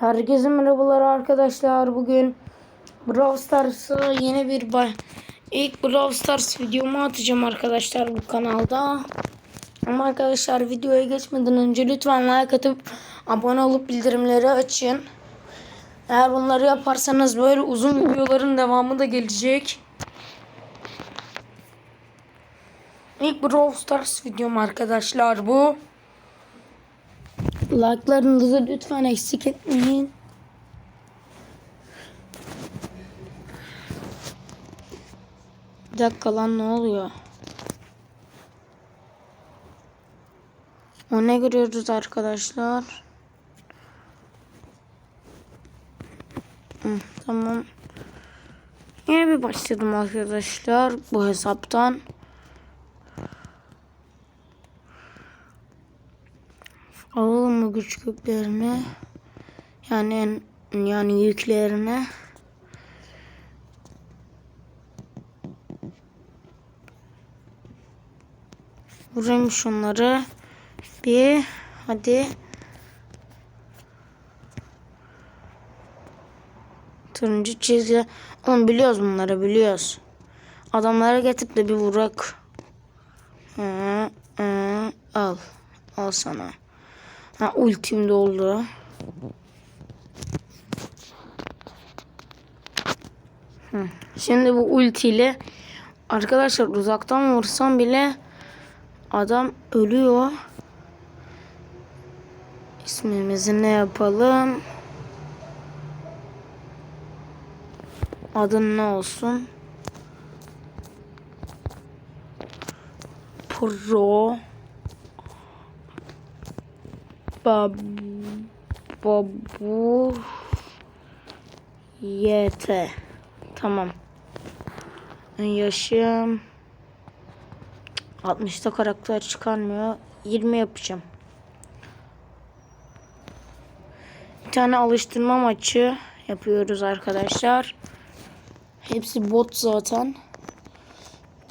Herkese merhabalar arkadaşlar. Bugün Brawl Stars'a yeni bir ilk Brawl Stars videomu atacağım arkadaşlar bu kanalda. Ama arkadaşlar videoya geçmeden önce lütfen like atıp abone olup bildirimleri açın. Eğer bunları yaparsanız böyle uzun videoların devamı da gelecek. İlk Brawl Stars videom arkadaşlar bu. Like'larınızı lütfen eksik etmeyin. Bir dakika lan ne oluyor? O ne görüyoruz arkadaşlar? Hı, tamam. Yine bir başladım arkadaşlar bu hesaptan. Alalım mı güç köklerini? Yani yani yüklerini. Vurayım şunları. Bir hadi. Turuncu çizgi. Oğlum biliyoruz bunları biliyoruz. Adamlara getirip de bir vurak. Hı, hı, al. Al sana. Ha ultim doldu. Şimdi bu ultiyle arkadaşlar uzaktan vursam bile adam ölüyor. İsmimizi ne yapalım? Adın ne olsun? Pro Babu YT Tamam. Yaşım 60'ta karakter çıkarmıyor. 20 yapacağım. Bir tane alıştırma maçı yapıyoruz arkadaşlar. Hepsi bot zaten.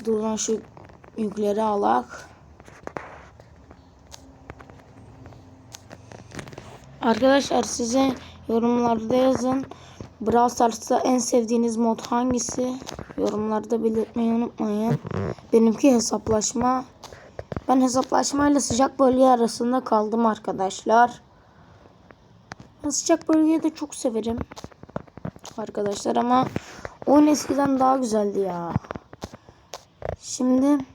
Durun şu yükleri alak. Arkadaşlar size yorumlarda yazın. Brawl Stars'ta en sevdiğiniz mod hangisi? Yorumlarda belirtmeyi unutmayın. Benimki hesaplaşma. Ben hesaplaşmayla sıcak bölge arasında kaldım arkadaşlar. Ben sıcak bölgeyi de çok severim. Arkadaşlar ama oyun eskiden daha güzeldi ya. Şimdi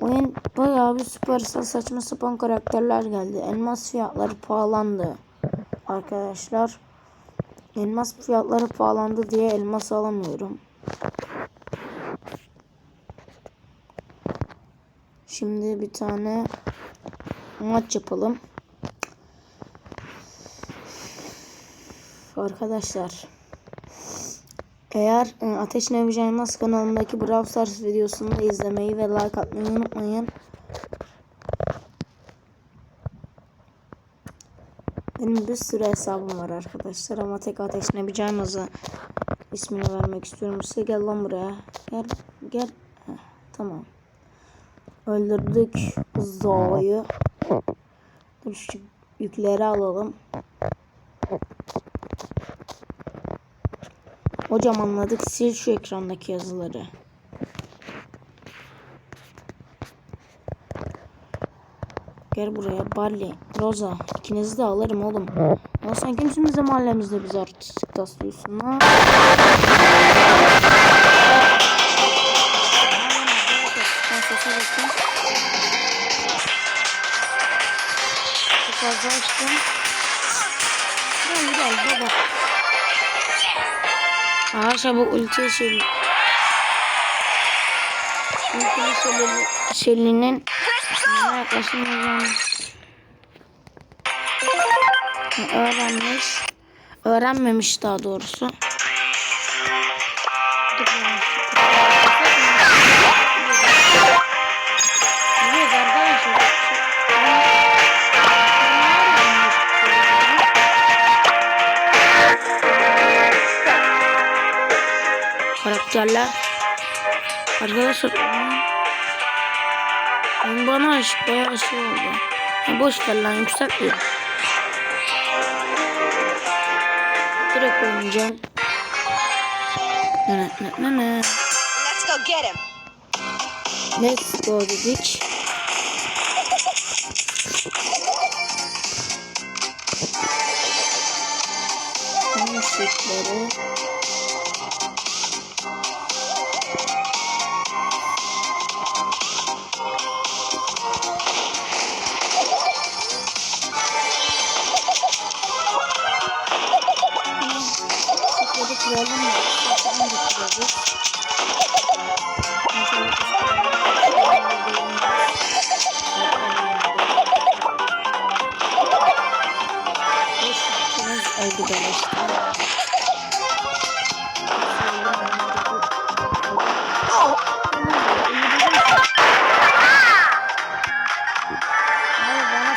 oyun bayağı bir süpersel saçma sapan karakterler geldi. Elmas fiyatları pahalandı. Arkadaşlar elmas fiyatları pahalandı diye elmas alamıyorum. Şimdi bir tane maç yapalım. Arkadaşlar eğer Ateş Nevi Caymaz kanalındaki Brawl Stars videosunu izlemeyi ve like atmayı unutmayın. Benim bir sürü hesabım var arkadaşlar ama tek Ateş Nevi Caymaz'a ismini vermek istiyorum. Size gel lan buraya. Gel gel. Heh, tamam. Öldürdük Zoe'yu. Dur şu yükleri alalım. Hocam anladık. Sil şu ekrandaki yazıları. Gel buraya Barley, Rosa. İkinizi de alırım oğlum. Ya sen kimsin bize mahallemizde bizi artistik taslıyorsun ha? Fazla açtım. Gel gel baba. Arkadaşlar bu ulti şeli. Ulti şeli, şelinin yanına yaklaşmayacağım. Öğrenmiş. Öğrenmemiş daha doğrusu. Karakterler. Arkadaşlar oyun bana bayağı şey oldu. Boş ver lan yükseltmiyor. Direkt oynayacağım. Ne ne ne ne. Let's go get him. Let's go dedik. Bunun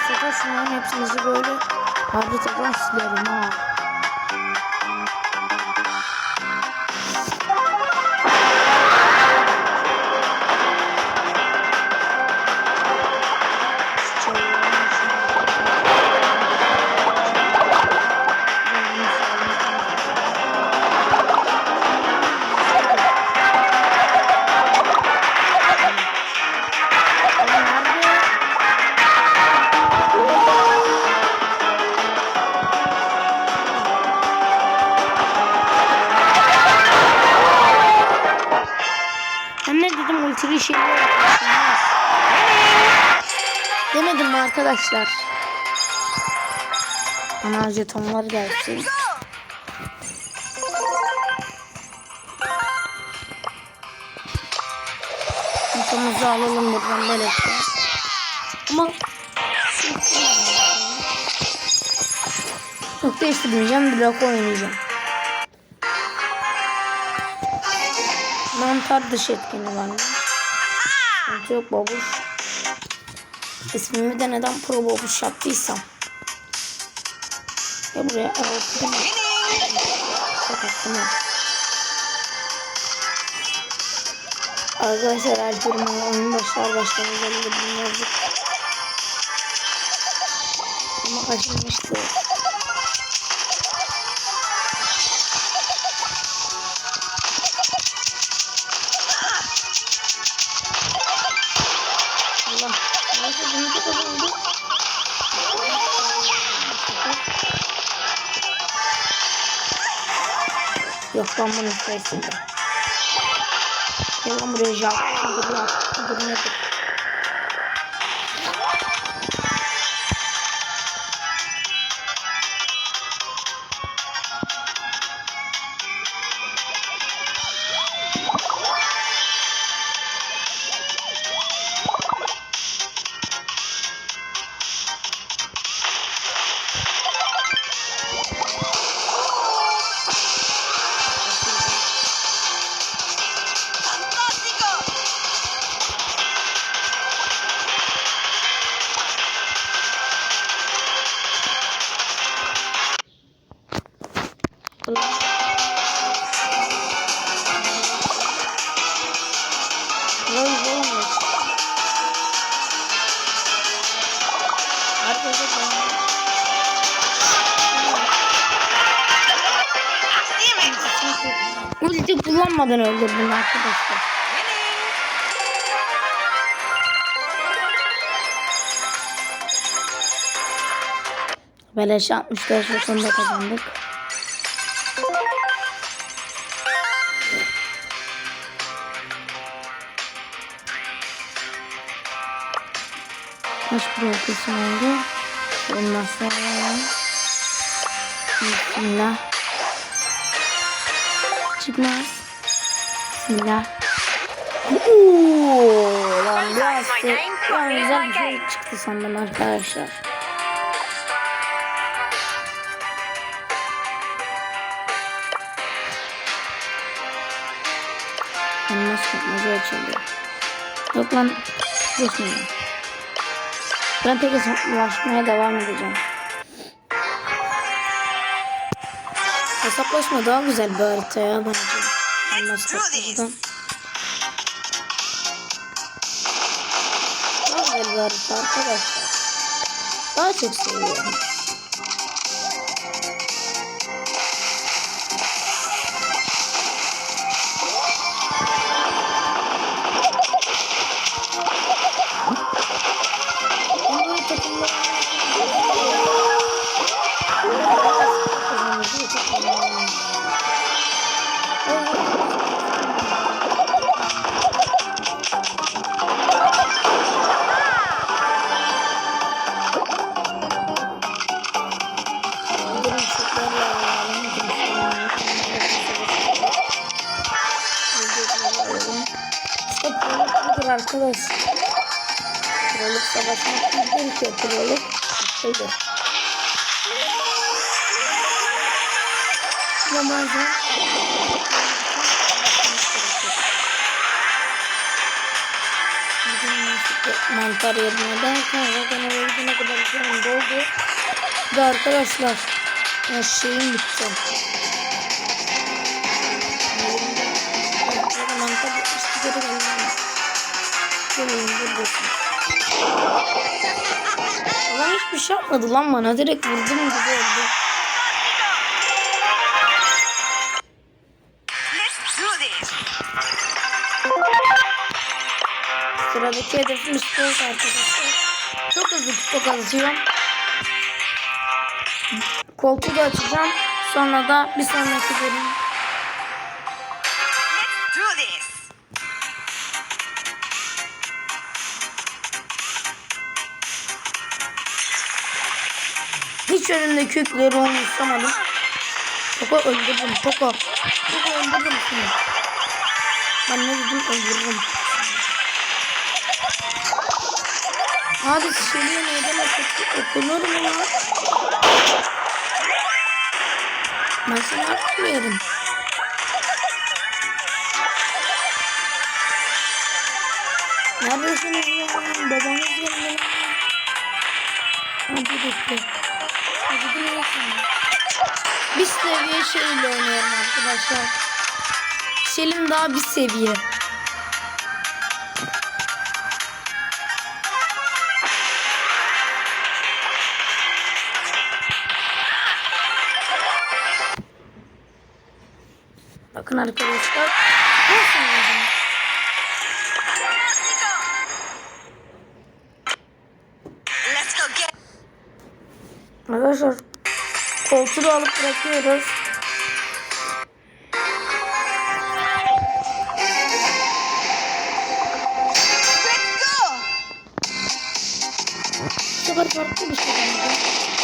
Bana sataşmayın hepsinizi böyle haritadan silerim ha. Şeyler. Demedim mi arkadaşlar? Bana jetonlar gelsin. Jetonumuzu alalım buradan böylelikle. Ama Yok değiştirmeyeceğim. Blok oynayacağım. Mantar dış etkeni varmış. Sıkıntı yok babuş. İsmimi de neden pro babuş yaptıysam. Ya buraya attım ha. Arkadaşlar her bölümün oyun başlar başlamaz bir yazık. Ama acımıştı. Yok ben bunu istersin. Gel lan buraya Kullanmadan öldürdüm arkadaşlar. Beleş 65 ve sonunda kazandık. Kaç bırakırsın oldu? Sonra... Bismillah. Çıkmaz. Bismillah. Ooo, lan biraz lan güzel bir şey çıktı sandım arkadaşlar. Elmas kapmaca açıldı. Yok lan. Geçmedim. Ben tek hesaplaşmaya devam edeceğim. Hesaplaşma daha güzel bir harita ya bence. Elmas kapmacadan. Daha güzel bir harita arkadaşlar. Daha çok seviyorum. Arkadaş. Krallık savaşmak değil ki. Krallık Bugün nasıl mantar yerine derken zaten eve gidene kadar canım doldu. Ve arkadaşlar ya şeyim bitti. Mantar mantar bitmişti Gelin buradasın. Adam hiçbir şey yapmadı lan bana. Direkt vurdum gibi oldu. Sıradaki hedefim istiyoruz arkadaşlar. Çok hızlı kupa atıyorum. Koltuğu da açacağım. Sonra da bir sonraki bölüm. Hiç önümdeki yükleri umursamadım. Poco öldürdüm. Poco. Poco öldürdüm seni. Ben ne dedim öldürdüm. Abi neden okut- okunur mu ya? Ben seni atmıyorum. Neredesiniz ya? Babanız geldi. Hadi bekle. Hadi biliyorsun. Bir seviye şeyle oynuyorum arkadaşlar. Selim daha bir seviye. Bakın arkadaşlar. Da alıp bırakıyoruz. Let's go. Sefer farklı bir şey oldu.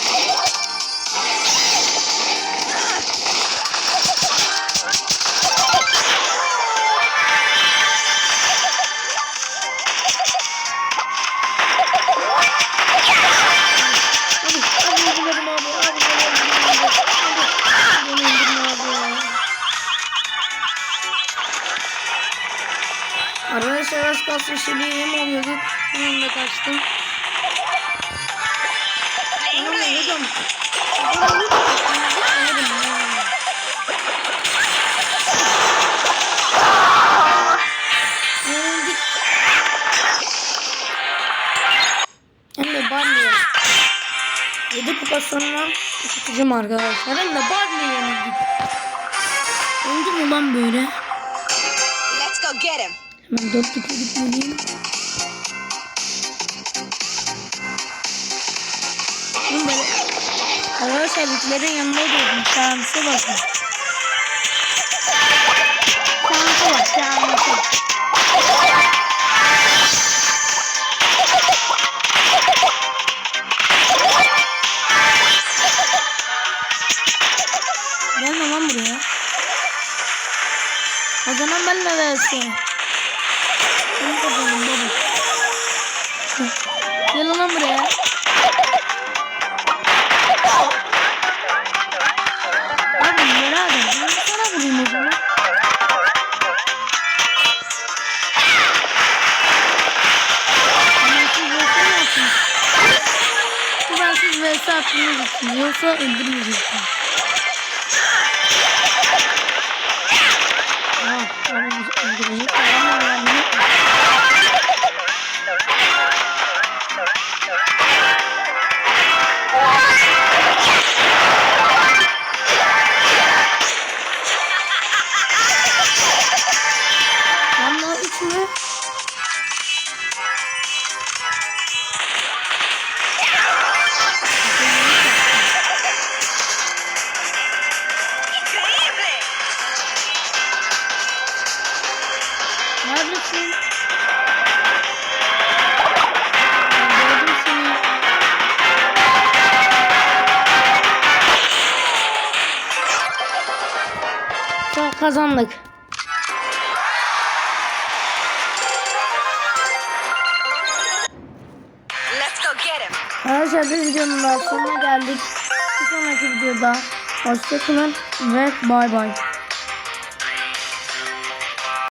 Arkadaşlar az kalsın şeliğe yem oluyorduk. Hemen de kaçtım. Tamam hocam. Tamam, de Barley'e. 7 kupa sonra tutacağım arkadaşlar. Hem de Barley'e yenildik. Oldu mu lan böyle? Hemen 4 kupa gitmeliyim. Arkadaşlar bitlerin yanında durdum. Şansı bakın. Şansı bak şansı. Gelme lan buraya. O zaman benle versin. എന്തിന് Neredesin? Tamam kazandık. Arkadaşlar bir videonun daha sonuna geldik. Bir sonraki videoda hoşçakalın ve bay bay.